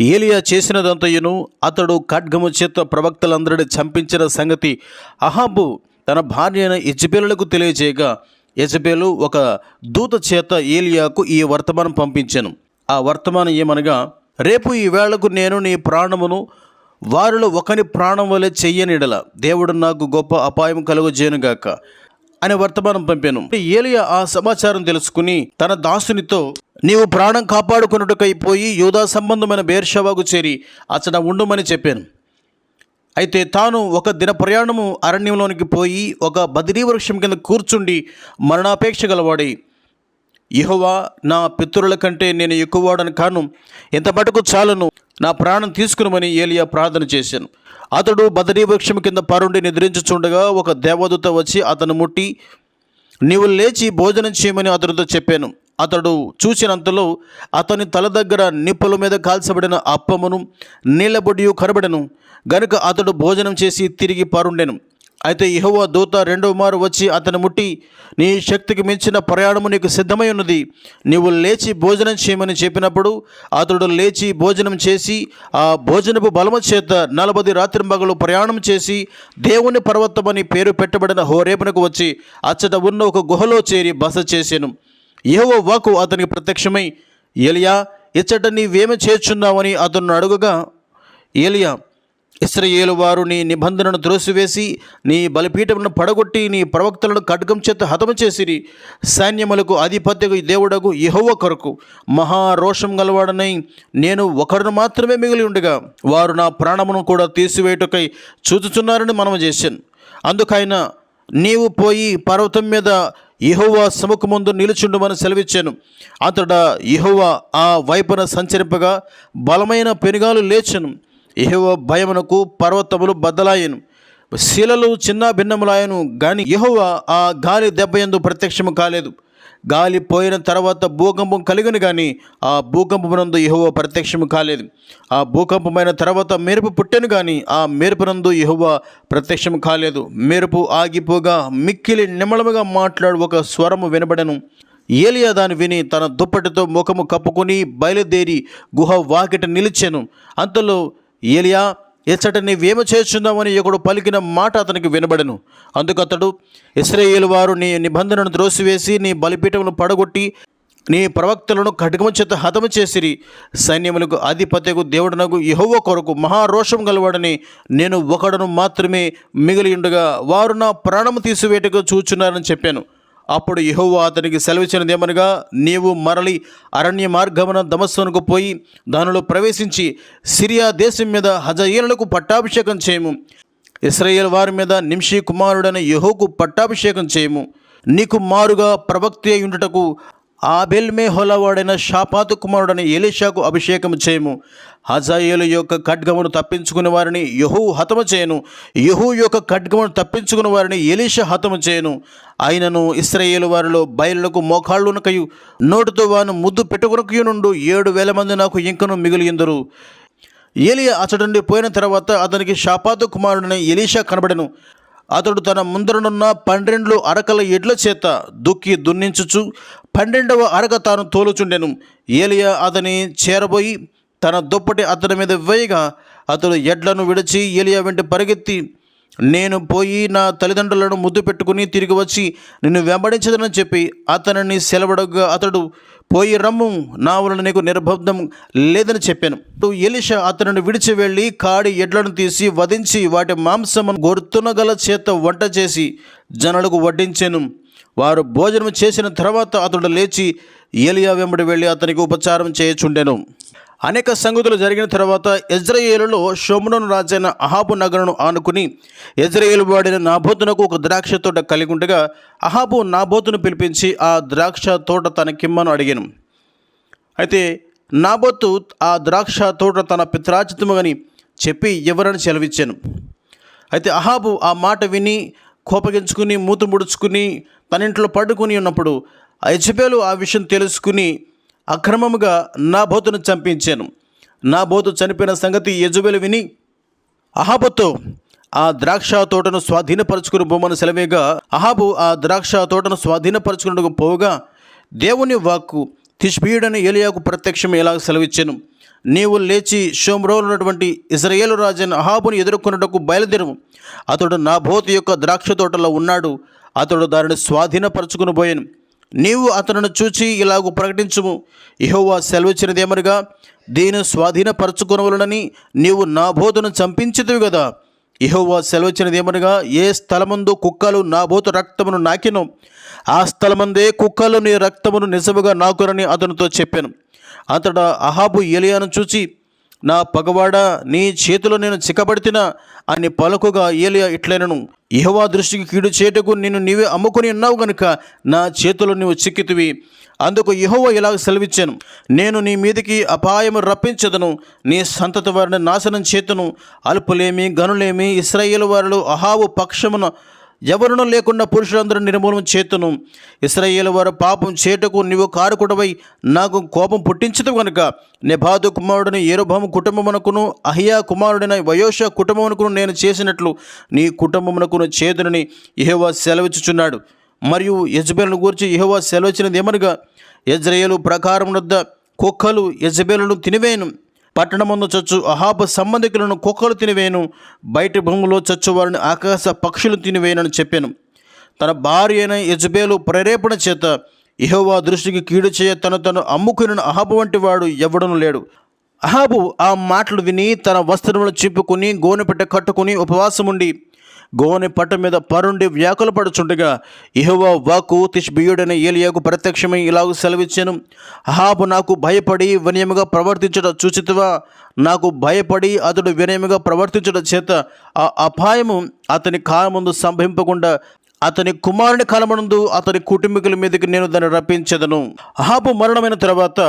ఏలియా చేసినదంతయును అతడు ఖడ్గము చేత ప్రవక్తలందరిని చంపించిన సంగతి అహాబు తన భార్య అయిన యజ్బేలులకు తెలియజేయగా యజ్బేలు ఒక దూత చేత ఏలియాకు ఈ వర్తమానం పంపించాను. ఆ వర్తమానం ఏమనగా రేపు ఈ వేళకు నేను నీ ప్రాణమును వారిలో ఒకని ప్రాణం వలె చెయ్యనిడల. దేవుడు నాకు గొప్ప అపాయం కలుగజేయనుగాక. అని వర్తమానం పంపాను. ఏలియా ఆ సమాచారం తెలుసుకుని తన దాసునితో నీవు ప్రాణం కాపాడుకున్నట్టుకై పోయి యూదా సంబంధమైన బేర్షవాకు చేరి అతడ ఉండమని చెప్పాను. అయితే తాను ఒక దిన ప్రయాణము అరణ్యంలోనికి పోయి ఒక బదిరీ వృక్షం కింద కూర్చుండి మరణాపేక్ష గలవాడి యెహోవా నా పితరుల కంటే నేను ఎక్కువవాడని కాను ఇంత మటుకు చాలును. నా ప్రాణం తీసుకునమని ఏలియా ప్రార్థన చేశాను. అతడు బదరీ వృక్షం కింద పరుండి నిద్రించుచుండగా ఒక దేవదూత వచ్చి అతను ముట్టి నీవు లేచి భోజనం చేయమని అతనితో చెప్పాను. అతడు చూసినంతలో అతని తల దగ్గర నిప్పుల మీద కాల్చబడిన అప్పమును నీళ్ళబొడియు కనబడను గనుక అతడు భోజనం చేసి తిరిగి పరుండెను. అయితే ఇహోవా దూత రెండవ మారు వచ్చి అతని ముట్టి నీ శక్తికి మించిన ప్రయాణము నీకు సిద్ధమై ఉన్నది. నీవు లేచి భోజనం చేయమని చెప్పినప్పుడు అతడు లేచి భోజనం చేసి ఆ భోజనపు బలము చేత నలభై రాత్రి మగలు ప్రయాణం చేసి దేవుని పర్వతమని పేరు పెట్టబడిన హోరేపునకు వచ్చి అచ్చట ఉన్న ఒక గుహలో చేరి బస చేశాను యహోవ వాకు అతనికి ప్రత్యక్షమై ఏలియా ఇచ్చట నీవేమి చేర్చున్నావని అతను అడుగగా ఏలియా ఇస్రయేలు వారు నీ నిబంధనను త్రోసివేసి నీ బలిపీఠమును పడగొట్టి నీ ప్రవక్తలను ఖడ్గం చేత హతము చేసిరి. సైన్యములకు ఆధిపత్యకు దేవుడకు యెహోవా కొరకు మహారోషం గలవాడనై నేను ఒకరిని మాత్రమే మిగిలి ఉండగా వారు నా ప్రాణమును కూడా తీసివేయుటకై చూచుచున్నారని మనం చేశాను అందుకైన నీవు పోయి పర్వతం మీద యెహోవా సముఖ ముందు నిలుచుండమని సెలవిచ్చాను. అతడ యెహోవా ఆ వైపున సంచరింపగా బలమైన పెనుగాలు లేచను. యెహోవా భయమునకు పర్వతములు బద్దలాయను. శిలలు చిన్న భిన్నములాయను గాని యహోవ ఆ గాలి దెబ్బ ఎందు ప్రత్యక్షము కాలేదు. గాలి పోయిన తర్వాత భూకంపం కలిగిన కానీ ఆ భూకంపమునందు యెహోవా ప్రత్యక్షము కాలేదు. ఆ భూకంపమైన తర్వాత మెరుపు పుట్టెను కానీ ఆ మెరుపునందు యెహోవా ప్రత్యక్షము కాలేదు. మెరుపు ఆగిపోగా మిక్కిలి నిమ్మలముగా మాట్లాడు ఒక స్వరము వినబడెను. ఏలియా దాన్ని విని తన దుప్పటితో ముఖము కప్పుకొని బయలుదేరి గుహ వాకిట నిలిచెను. అంతలో ఏలియా ఇచ్చట నీవేమి చేస్తున్నావని ఒకడు పలికిన మాట అతనికి వినబడను. అందుకు అతడు ఇస్రాయేల్ వారు నీ నిబంధనను త్రోసివేసి నీ బలిపీఠమును పడగొట్టి నీ ప్రవక్తలను ఖడ్గము చేత హతము చేసిరి. సైన్యములకు ఆధిపత్యకు దేవుడునకు యహోవ కొరకు మహారోషం గలవాడని నేను ఒకడను మాత్రమే మిగిలి ఉండగా వారు నా ప్రాణము తీసివేటకు చూచున్నారని చెప్పాను. అప్పుడు యహోవ అతనికి సెలవిచ్చినదేమనగా నీవు మరలి అరణ్య మార్గమున దమస్సునకు పోయి దానిలో ప్రవేశించి సిరియా దేశం మీద హజయేలులకు పట్టాభిషేకం చేయము. ఇస్రాయేల్ వారి మీద నింషి కుమారుడైన యహోకు పట్టాభిషేకం చేయము. నీకు మారుగా ప్రవక్తి అయి ఉండుటకు ఆబెల్మే హోలవాడైన షాపాతు కుమారుడైన ఎలీషాకు అభిషేకం చేయము. హజాయేలు యొక్క ఖడ్గమును తప్పించుకుని వారిని యహూ హతము చేయను. యహూ యొక్క ఖడ్గమును తప్పించుకుని వారిని ఎలీషా హతము చేయను. ఆయనను ఇస్రాయేలు వారిలో బయలులకు మోకాళ్ళునకయు నోటితో వాను ముద్దు పెట్టుకునకయు నుండు ఏడు వేల మంది నాకు ఇంకను మిగిలిందరు ఏలియా అతడుండి పోయిన తర్వాత అతనికి షాపాతు కుమారుడని ఎలీషా కనబడెను. అతడు తన ముందరనున్న పన్నెండు అరకల ఎడ్ల చేత దుక్కి దున్నించుచు పన్నెండవ అరగ తాను తోలుచుండెను. ఏలియా అతని చేరబోయి తన దుప్పటి అతని మీద వేయగా అతడు ఎడ్లను విడిచి ఏలియా వెంట పరిగెత్తి నేను పోయి నా తల్లిదండ్రులను ముద్దు పెట్టుకుని తిరిగి వచ్చి నిన్ను వెంబడించదనని చెప్పి అతనిని సెలవడగా అతడు పోయి రమ్ము నా వలన నీకు నిర్బంధం లేదని చెప్పాను. అప్పుడు ఎలిషా అతనిని విడిచి వెళ్ళి కాడి ఎడ్లను తీసి వధించి వాటి మాంసమును గొర్తునగల చేత వంట చేసి జనులకు వడ్డించాను. వారు భోజనం చేసిన తర్వాత అతడు లేచి ఏలియా వెంబడి వెళ్ళి అతనికి ఉపచారం చేయుచుండెను. అనేక సంగతులు జరిగిన తర్వాత ఇజ్రాయేలులో షోమును రాజైన అహాబు నగరను ఆనుకుని ఇజ్రాయేలు వాడిన నాబోతునకు ఒక ద్రాక్ష తోట కలిగి ఉండగా అహాబు నాబోతును పిలిపించి ఆ ద్రాక్ష తోట తనకిమ్మను అడిగాను. అయితే నాబోతు ఆ ద్రాక్ష తోట తన పిత్రాచితమని చెప్పి ఎవరని సెలవిచ్చాను. అయితే అహాబు ఆ మాట విని కోపగించుకుని మూతు ముడుచుకుని తన ఇంట్లో పడుకుని ఉన్నప్పుడు ఐజబేలు ఆ విషయం తెలుసుకుని అక్రమముగా నా బోతును చంపించాను. నా బోతు చనిపోయిన సంగతి యజుబేలు విని అహాబుతో ఆ ద్రాక్ష తోటను స్వాధీనపరుచుకుని బొమ్మను సెలవేగా అహాబు ఆ ద్రాక్ష తోటను స్వాధీనపరుచుకుని పోగా దేవుని వాక్కు తిష్బీయుడని ఏలియాకు ప్రత్యక్షం ఎలా సెలవిచ్చాను? నీవు లేచి షోమ్రోలు ఉన్నటువంటి ఇజ్రాయేలు రాజైన అహాబుని ఎదుర్కొన్నటకు బయలుదేరము. అతడు నా బోతు యొక్క ద్రాక్ష తోటలో ఉన్నాడు. అతడు దానిని స్వాధీనపరచుకుని పోయాను. నీవు అతనిని చూచి ఇలాగూ ప్రకటించుము. ఇహోవా సెలవిచ్చినదేమనగా దీని స్వాధీనపరచుకునవలనని నీవు నా బోధను చంపించదువు కదా ఇహోవా సెలవిచ్చినదేమనగా ఏ స్థలమందు కుక్కలు నా బోతు రక్తమును నాకినో ఆ స్థలమందే కుక్కలు నీ రక్తమును నిజముగా నాకునని అతనితో చెప్పాను. అతడు అహాబు ఎలియాను చూచి నా పగవాడా నీ చేతిలో నేను చిక్కబడితినా అని పలుకుగా ఏలియా ఇట్లైనను ఇహవా దృష్టికి కీడు చేటకు నిన్ను నీవే అమ్ముకొని ఉన్నావు గనుక నా చేతిలో నీవు చిక్కితివి. అందుకు ఇహవ ఇలాగ సెలవిచ్చాను నేను నీ మీదకి అపాయము రప్పించదను నీ సంతతి వారిని నాశనం చేతును అల్పులేమి గనులేమి ఇస్రాయేల్ వారిలో అహావు పక్షమున ఎవరును లేకుండా పురుషులందరూ నిర్మూలన చేతును. ఇస్రాయేల్ వారు పాపం చేటకు నీవు కారుకుడవై నాకు కోపం పుట్టించదు కనుక నెబాదు కుమారుడిని ఏరుభాము కుటుంబమునకును అహియా కుమారుడైన వయోష కుటుంబమునకును నేను చేసినట్లు నీ కుటుంబమునకును చేతునని ఇహోవా సెలవిచ్చుచున్నాడు. మరియు యజ్బేలను గురించి ఇహోవా సెలవిచ్చినది ఏమనగా యజ్రయేలు ప్రకారం వద్ద కుక్కలు యజ్బేలను తినివేను. పట్టణమందు చచ్చు. అహాబు సంబంధికులను కుక్కలు తినివేను. బయటి భూమిలో చచ్చు వారిని ఆకాశ పక్షులు తినివేనని చెప్పాను. తన భార్య అయిన యజబేలు ప్రేరేపణ చేత ఇహోవా దృష్టికి కీడు చేయ తను తను అమ్ముకుని అహాబు వంటి వాడు ఎవడను లేడు. అహాబు ఆ మాటలు విని తన వస్త్రములు చింపుకుని గోనెపెట్ట కట్టుకుని ఉపవాసముండి గోని పట్టు మీద పరుండి వ్యాకుల పడుచుండగా ఇహోవా వాకు తిష్బియుడైన ఏలియాకు ప్రత్యక్షమై ఇలాగ సెలవిచ్చాను. అహాబు నాకు భయపడి వినయముగా ప్రవర్తించడం చూచితివా? నాకు భయపడి అతడు వినయముగా ప్రవర్తించడం చేత ఆ అపాయము అతని కాలముందు సంభవింపకుండా అతని కుమారుని కాలమునందు అతని కుటుంబీకుల మీదకి నేను దాన్ని రప్పించదను. అహాబు మరణమైన తర్వాత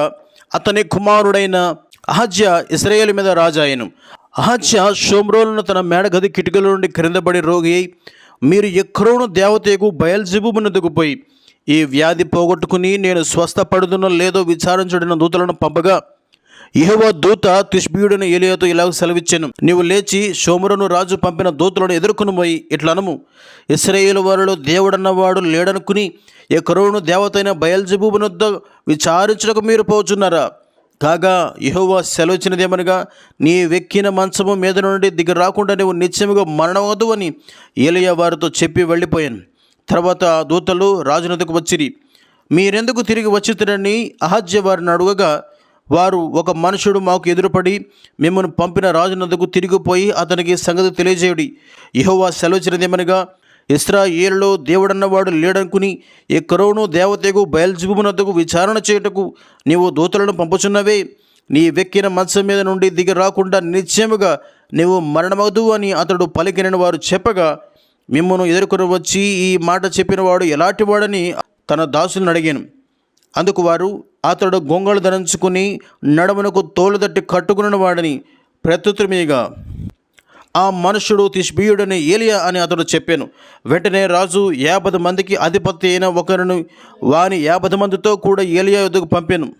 అతని కుమారుడైన అహజ్య ఇస్రాయేల్ మీద రాజాయను. అహత్య షోమ్రోలను తన మేడగది కిటికల నుండి క్రిందపడి రోగి అయి మీరు ఎక్కడోను దేవతకు బయల్జిబుమునదుకు పోయి ఈ వ్యాధి పోగొట్టుకుని నేను స్వస్థపడుతున్న లేదో విచారించడిన దూతలను పంపగా యెహోవా దూత తిష్బీయుడైన ఏలియాతో ఇలాగ సెలవిచ్చాను. నీవు లేచి షోమురను రాజు పంపిన దూతలను ఎదుర్కొని పోయి ఇట్లా అనము. వారిలో దేవుడన్నవాడు లేడనుకుని ఎకరోను దేవతైన బయల్జబూబునొద్ద విచారించడకు మీరు పోచున్నారా? కాగా యహోవా సెలవుచ్చినదేమనగా నీ వెక్కిన మంచము మీద నుండి దిగి రాకుండా నీవు నిత్యముగా మరణవద్దు అని ఏలియా వారితో చెప్పి వెళ్ళిపోయాను. తర్వాత ఆ దూతలు రాజునదకు వచ్చిరి. మీరెందుకు తిరిగి వచ్చితురని అహజ్య వారిని అడుగగా వారు ఒక మనుషుడు మాకు ఎదురుపడి మిమ్మల్ని పంపిన రాజునందుకు తిరిగిపోయి అతనికి సంగతి తెలియజేయుడి. యహోవా సెలవుచ్చినదేమనగా ఇస్రాయేలులో దేవుడన్నవాడు లేడనుకుని ఎక్కరోను దేవతకు బయల్జుబునద్దకు విచారణ చేయుటకు నీవు దూతలను పంపుచున్నవే. నీ వెక్కిన మత్స్యం మీద నుండి దిగి రాకుండా నిశ్చయముగా నీవు మరణమవదు అని అతడు పలికినని వారు చెప్పగా మిమ్మను ఎదుర్కొని వచ్చి ఈ మాట చెప్పినవాడు ఎలాంటి వాడని తన దాసులను అడిగాను. అందుకు వారు అతడు గొంగళు ధరించుకుని నడమునకు తోలుదట్టి కట్టుకున్న వాడని ప్రత్యుత్తరమేగా ఆ మనుషుడు తిష్బీయుడని ఏలియా అని అతడు చెప్పాను. వెంటనే రాజు యాభై మందికి అధిపతి అయిన ఒకరిని వాని యాభై మందితో కూడా ఏలియా యుద్ధకు పంపాను.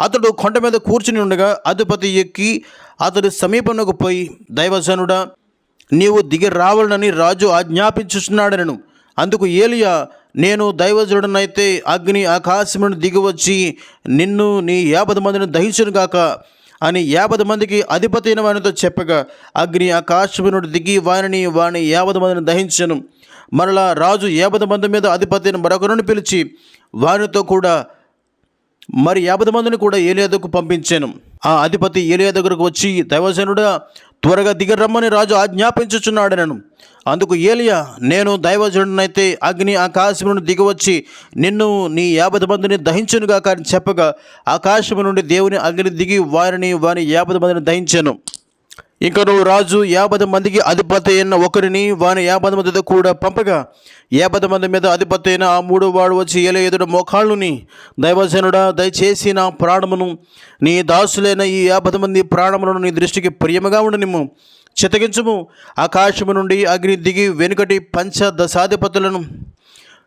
అతడు కొండ మీద కూర్చుని ఉండగా అధిపతి ఎక్కి అతడి సమీపంలోకి పోయి దైవజనుడా నీవు దిగి రావాలని రాజు ఆజ్ఞాపించుచున్నాడనను. అందుకు ఏలియా నేను దైవజుడనైతే అగ్ని ఆకాశమును దిగి వచ్చి నిన్ను నీ యాభై మందిని దహించును గాక. అని యాభై మందికి అధిపతి వానితో చెప్పగా అగ్ని ఆకాశం నుండి దిగి వానిని వాని యాభై మందిని దహించను. మరలా రాజు యాభై మంది మీద అధిపతిని మరొకరుని పిలిచి వారితో కూడా మరి యాభై మందిని కూడా ఏలియాదకు పంపించాను. ఆ అధిపతి ఏలియా దగ్గరకు వచ్చి దైవజనుడా త్వరగా దిగరమ్మని రాజు ఆజ్ఞాపించుచున్నాడనను. అందుకు ఏలియా నేను దైవజనుడినైతే అగ్ని ఆకాశం నుండి దిగివచ్చి నిన్ను నీ యాభై మందిని దహించునుగా కానీ చెప్పగా ఆకాశం నుండి దేవుని అగ్ని దిగి వారిని వారి యాభై మందిని దహించాను. ఇంకా నువ్వు రాజు యాభై మందికి అధిపతి అయిన ఒకరిని వాని యాభై మందితో కూడా పంపగా. యాభై మంది మీద అధిపతి అయిన ఆ మూడు వాడు వచ్చి ఏల ఎదుడు మోకాళ్ళుని దైవజనుడా దయచేసి నా ప్రాణమును నీ దాసులైన ఈ యాభై మంది ప్రాణములను నీ దృష్టికి ప్రియముగా ఉండనిమ్ము. చితగించుము ఆకాశము నుండి అగ్ని దిగి వెనుకటి పంచ దశాధిపతులను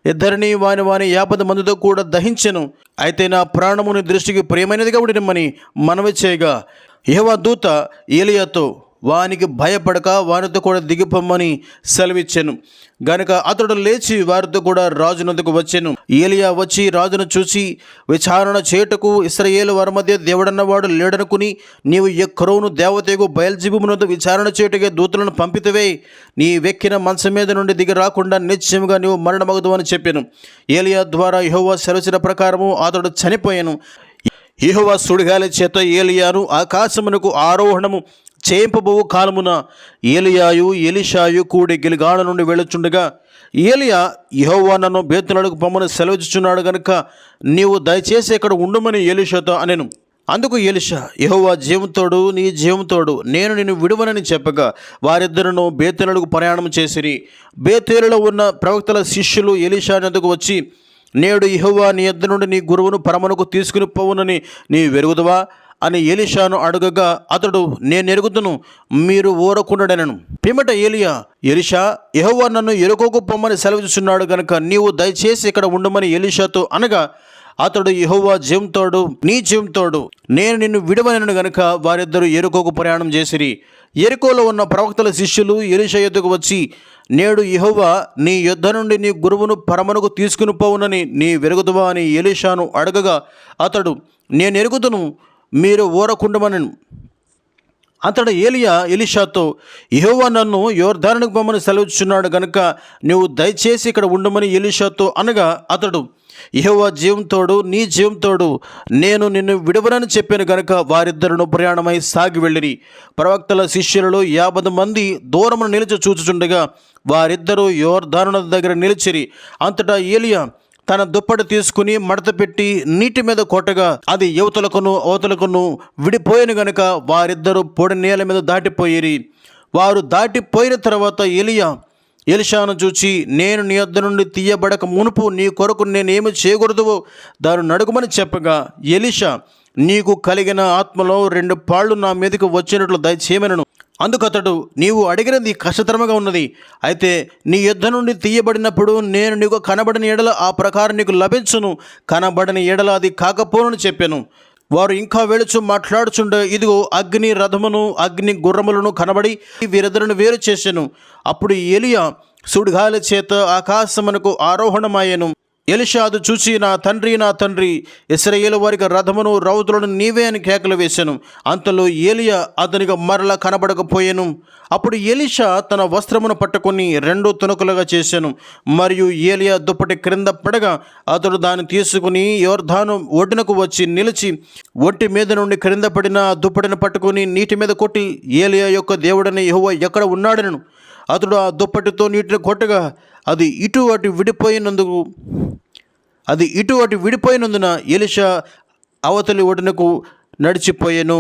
ఇద్దరిని వాని వాని యాభై మందితో కూడా దహించెను. అయితే నా ప్రాణముని దృష్టికి ప్రియమైనదిగా ఉండినమ్మని మనవి చేయగా. యహోవా దూత ఏలియాతో వానికి భయపడక వారితో కూడా దిగిపోమ్మని సెలవిచ్చాను. గనుక అతడు లేచి వారితో కూడా రాజునందుకు వచ్చాను. ఏలియా వచ్చి రాజును చూసి విచారణ చేయుటకు ఇస్రయేలు వారి మధ్య దేవుడన్నవాడు లేడనుకుని నీవు ఎక్కరోను దేవతకు బయల్జీబుమునందు విచారణ చేయుటకే దూతలను పంపితవే. నీ వెక్కిన మంచం మీద నుండి దిగి రాకుండా నిశ్చయముగా నీవు మరణమగదు అని చెప్పాను. ఏలియా ద్వారా యహోవా సెలవిచిన ప్రకారము అతడు చనిపోయాను. యెహోవా సుడిగాలి చేత ఏలియాను ఆకాశమునకు ఆరోహణము చేయింపబోవు కాలమున ఏలియాయు ఎలిషాయు కూడి గిలిగాడ నుండి వెళ్ళుచుండగా ఏలియా యెహోవా నన్ను బేతులకు పొమ్మని సెలవిచ్చుచున్నాడు గనుక నీవు దయచేసి ఇక్కడ ఉండమని ఎలిషాతో అనెను. అందుకు ఎలిషా యహోవా జీవంతోడు నీ జీవంతోడు నేను నిన్ను విడువనని చెప్పగా వారిద్దరును బేతేలుకు ప్రయాణం చేసిరి. బేతేలులో ఉన్న ప్రవక్తల శిష్యులు ఎలిషా నందుకు వచ్చి నేడు ఇహోవా నీ యొద్ద నుండి నీ గురువును పరమనుకు తీసుకుని పోవునని నీ వెరుగుదవా? అని ఏలిషాను అడగగా అతడు నేను ఎరుగుతును మీరు ఊరకుండడనను. పిమట ఏలియా ఎలిషా యెహోవా నన్ను ఎరుకోకు పొమ్మని సెలవుచున్నాడు గనుక నీవు దయచేసి ఇక్కడ ఉండమని ఎలిషాతో అనగా అతడు యెహోవా జీవంతోడు నీ జీవంతోడు నేను నిన్ను విడవనను గనుక వారిద్దరూ ఎరుకోకు ప్రయాణం చేసిరి. ఎరుకోలో ఉన్న ప్రవక్తల శిష్యులు ఎలిషా యొద్దకు వచ్చి నేడు యెహోవా నీ యుద్ధ నుండి నీ గురువును పరమనుకు తీసుకుని పోవునని నీ వెరుగుదువా అని ఎలిషాను అడగగా అతడు నేను ఎరుగుతును మీరు ఊరకుండమనను. అతడు ఏలియా ఎలిషాతో యహోవా నన్ను యోర్ధానునికి పొమ్మని సెలవుచున్నాడు గనుక నువ్వు దయచేసి ఇక్కడ ఉండమని ఎలిషాతో అనగా అతడు యహోవా జీవంతోడు నీ జీవంతోడు నేను నిన్ను విడవనని చెప్పాను గనుక వారిద్దరును ప్రయాణమై సాగి వెళ్ళిరి. ప్రవక్తల శిష్యులలో యాభై మంది దూరమును నిలిచి చూచుచుండగా వారిద్దరూ యోర్ధాను దగ్గర నిలిచిరి. అంతటా ఏలియా తన దుప్పటి తీసుకుని మడత పెట్టి నీటి మీద కొట్టగా అది యువతలకును అవతలకును విడిపోయిన గనుక వారిద్దరూ పొడి నేల మీద దాటిపోయిరి. వారు దాటిపోయిన తర్వాత ఎలియా ఎలిషాను చూచి నేను నీ వద్ద నుండి తీయబడక మునుపు నీ కొరకు నేనేమి చేయకూడదువో దాన్ని నడుగుమని చెప్పగా ఎలిషా నీకు కలిగిన ఆత్మలో రెండు పాళ్ళు నా మీదకు వచ్చినట్లు దయచేయమనను. అతడు నీవు అడిగినది కష్టతరముగా ఉన్నది. అయితే నీ యుద్ధ నుండి తీయబడినప్పుడు నేను నీకు కనబడిన ఎడల ఆ ప్రకారం నీకు లభించును. కనబడని ఎడల అది కాకపోనని చెప్పాను. వారు ఇంకా వెళుచు మాట్లాడుచుండే ఇదిగో అగ్ని రథమును అగ్ని గుర్రములను కనబడి వీరిద్దరిని వేరు చేశాను అప్పుడు ఎలియా సుడిగాలి చేత ఆకాశమునకు ఆరోహణమాయెను. ఎలిషాదు చూసి నా తండ్రి నా తండ్రి ఇస్రాయేలు వారికి రథమును రౌతులను నీవే అని కేకలు వేశాను. అంతలో ఏలియా అతనికి మరల కనబడకపోయాను. అప్పుడు ఎలిషా తన వస్త్రమును పట్టుకొని రెండు తునకులుగా చేశాను. మరియు ఏలియా దుప్పటి క్రింద పడగా అతడు దాన్ని తీసుకుని యోర్ధాను ఒడ్డునకు వచ్చి నిలిచి ఒంటి మీద నుండి క్రింద పడిన ఆ దుప్పటిని పట్టుకొని నీటి మీద కొట్టి ఏలియా యొక్క దేవుడని యెహోవా ఎక్కడ ఉన్నాడనను. అతడు ఆ దుప్పటితో నీటిని కొట్టగా అది ఇటు అటు విడిపోయినందుకు అది ఇటు అటు విడిపోయినందున ఎలిషా అవతలి ఒడినకు నడిచిపోయాను.